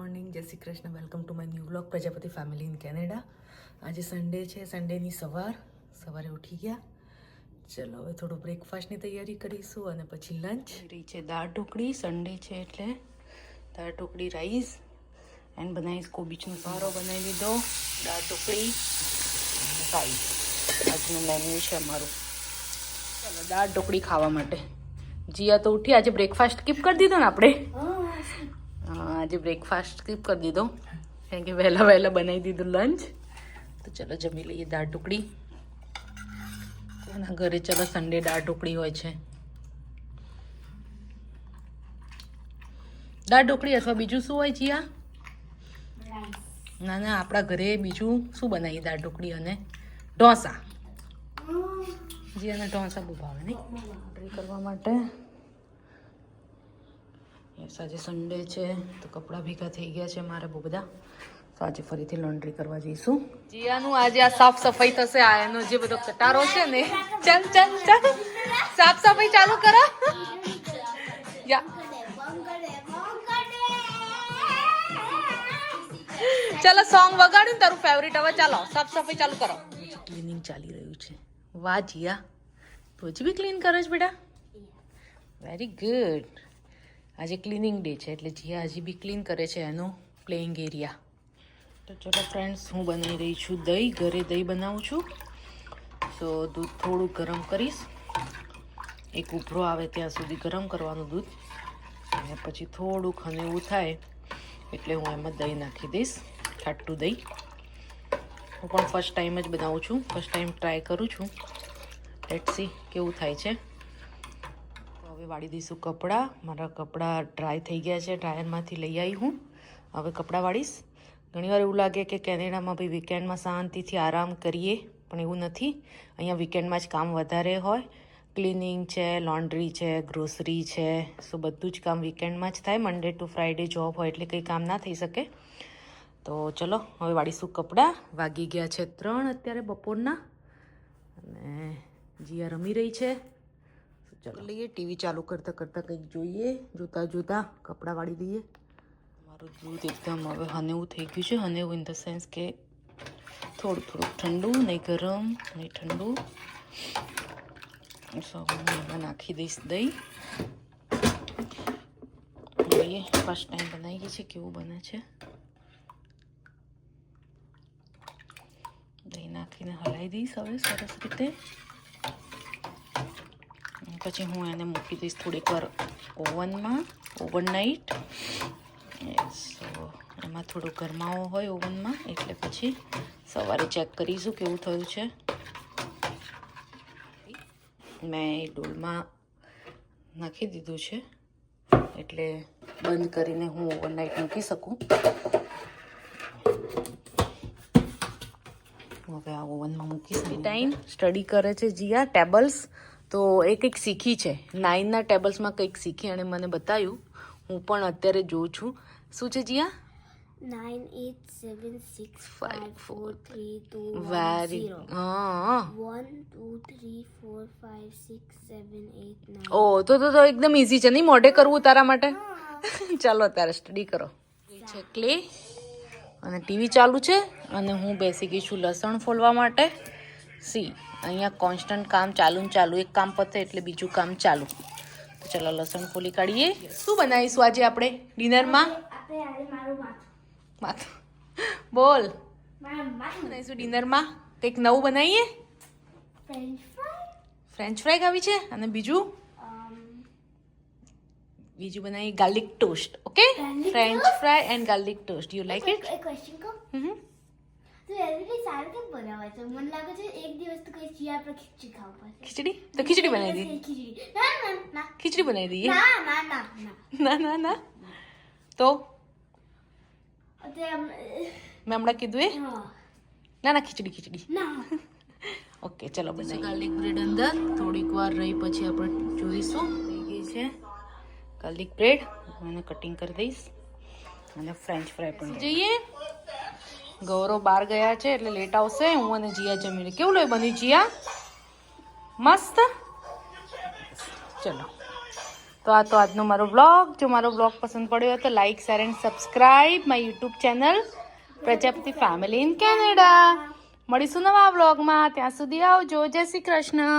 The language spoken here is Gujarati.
Morning Jay Shri Krishna. Welcome to my new blog Prajapati family in Canada આજે સન્ડે છે સન્ડેની સવાર. સવારે ઉઠી ગયા. ચલો હવે થોડું બ્રેકફાસ્ટની તૈયારી કરીશું અને પછી લંચ રહી છે દાળ ઢોકળી સન્ડે છે એટલે દાળ ઢોકળી રાઈસ એન્ડ બનાવીશ કોબીજનો સારો બનાવી લીધો. દાળ ઢોકળી રાઈસ આજનું મેન્યુ છે અમારું. ચલો દાળ ઢોકળી ખાવા માટે. જીયા તો ઉઠી આજે બ્રેકફાસ્ટ કીપ કરી દીધો ને આપણે. આજે બ્રેકફાસ્ટ સ્કીપ કરી દીધો. કારણ કે વહેલા વહેલા બનાવી દીધું લંચ તો ચલો જમી લઈએ દાળ ટુકડી. એના ઘરે ચલો સન્ડે દાળ ટુકડી હોય છે. દાળ ઢોકળી અથવા બીજું શું હોય જીયા ના ના આપણા ઘરે બીજું શું બનાવીએ દાળ ઢોકળી અને ઢોસા. જીયાના ઢોસા બહુ ભાવે નહીં. કરવા માટે યસ આજે સન્ડે છે તો કપડાં ભેગા થઈ ગયા છે મારે બહુ બધા તો આજે ફરીથી લોન્ડ્રી કરવા જઈશું. જીયાનું આજે આ સાફ સફાઈ થશે આ એનો જે બધો કટારો છે ને ચાલ ચાલ ચાલ સાફ સફાઈ ચાલુ કરો. યા. ચાલો સોંગ વગાડ્યું ને તારું ફેવરિટ હવે ચાલો સાફ સફાઈ ચાલુ કરો. ક્લિનિંગ ચાલી રહ્યું છે. વાહ જીયા. તું હજી બી ક્લીન કરો છો બેટા? વેરી ગુડ આજે ક્લિનિંગ ડે છે, એટલે જીયા હજી બી ક્લીન કરે છે એનો પ્લેઇંગ એરિયા તો ચલો ફ્રેન્ડ્સ હું બનાવી રહી છું દહીં. ઘરે દહીં બનાવું છું. સો દૂધ થોડું ગરમ કરીશ. એક ઉભરો આવે ત્યાં સુધી ગરમ કરવાનું દૂધ. અને પછી થોડુંક એવું થાય, એટલે હું એમાં દહીં નાખી દઈશ. ખાટું દહીં. હું પણ ફર્સ્ટ ટાઈમ જ બનાવું છું. ફર્સ્ટ ટાઈમ ટ્રાય કરું છું. લેટ સી કેવું થાય છે. હવે વાળી દઈશું કપડાં. મારા કપડાં ડ્રાય થઈ ગયા છે ડ્રાયરમાંથી લઈ આવી હું. હવે કપડાં વાળીશ. ઘણીવાર એવું લાગે કે કેનેડામાં ભાઈ વીકેન્ડમાં શાંતિથી આરામ કરીએ, પણ એવું નથી. અહીંયા વીકેન્ડમાં જ કામ વધારે હોય. ક્લિનિંગ છે લોન્ડ્રી છે ગ્રોસરી છે સો બધું જ કામ વીકેન્ડમાં જ થાય. મન્ડે ટુ ફ્રાઈડે જોબ હોય એટલે કંઈ કામ ના થઈ શકે. તો ચલો, હવે વાળીશું કપડાં. વાગી ગયા છે ત્રણ અત્યારે બપોરના. અને જીયા રમી રહી છે. ચાલો. લઈએ ટીવી ચાલુ કરતાં કરતાં કંઈક જોઈએ. જોતા જોતા કપડાં વાળી દઈએ. મારું દૂધ એકદમ હવે હનેવું થઈ ગયું છે. હનેવું ઇન ધ સેન્સ કે થોડું થોડું ઠંડુ નહીં ગરમ નહીં ઠંડુ. સો હું એમાં નાખી દઈશ દહીં. જોઈએ ફર્સ્ટ ટાઈમ બનાવીએ છીએ કેવું બને છે? દહીં નાખીને હલાવી દઈશ હવે સરસ રીતે. પછી હું એને મૂકી દઈશ થોડીક વાર ઓવનમાં ઓવરનાઇટ સો એમાં થોડો ગરમાવો હોય ઓવનમાં, એટલે પછી સવારે ચેક કરીશું કેવું થયું છે. મેં એ ડોલમાં નાખી દીધું છે, એટલે બંધ કરીને હું ઓવરનાઇટ મૂકી શકું. હવે આ ઓવનમાં મૂકીશ. ટાઈમ સ્ટડી કરે છે જીયા, ટેબલ્સ. તો એ કંઈક શીખી છે. નાઇનના ટેબલ્સમાં કંઈક શીખી અને મને બતાવ્યું હું પણ અત્યારે જોઉં છું. શું છે Jiya? Nine eight seven six five four three two very One two three four five six seven eight ઓ તો તો તો એકદમ ઇઝી છે. નહીં મોઢે કરવું તારા માટે? ચાલો અત્યારે સ્ટડી કરો. છે ક્લે અને ટીવી ચાલુ છે. અને હું બેસી ગઈ છું લસણ ફોલવા માટે. સી. અહીંયા કોન્સ્ટન્ટ કામ ચાલુ ને ચાલુ. એક કામ પતે એટલે બીજું કામ ચાલુ. તો ચાલો લસણ ફોલી કાઢીએ. શું બનાવીશું આજે આપણે? ડિનરમાં? માથું. બોલ. બનાવીશું ડિનરમાં? કંઈક નવું બનાવીએ? ફ્રેન્ચ ફ્રાય ખાવી છે? અને બીજું? બીજું બનાવીએ garlic toast. Okay French fry and garlic toast you like it hmm. તો એવી સારું કેમ બનાવે છે મને લાગે છે એક દિવસ તો કઈ ચિયા પર ખીચડી ખાવા પડશે ખીચડી તો ખીચડી બનાવી દઈએ ખીચડી ના ના ના ખીચડી બનાવી દઈએ ના ના ના ના ના ના તો મેં હમણાં કીધું એ ના ના ખીચડી ખીચડી ના ઓકે ચલો બનાવીએ ગાર્લિક બ્રેડ અંદર થોડીક વાર રહી પછી આપણે જોઈશું થઈ ગઈ છે ગાર્લિક બ્રેડ એને કટિંગ કરી દઈશ અને ફ્રેન્ચ ફ્રાય પણ જઈએ ગૌરવ બહાર ગયા છે એટલે લેટ આવશે. હું અને જીયા જમીને કેવું લઈ બન્યું જીયા? મસ્ત? ચલો. તો આ તો આજનો મારો બ્લોગ જો મારો બ્લોગ પસંદ પડ્યો હોય તો like share and subscribe my YouTube channel Prajapati family in Canada મળીશું નવા બ્લોગમાં ત્યાં સુધી આવજો. જય શ્રી કૃષ્ણ.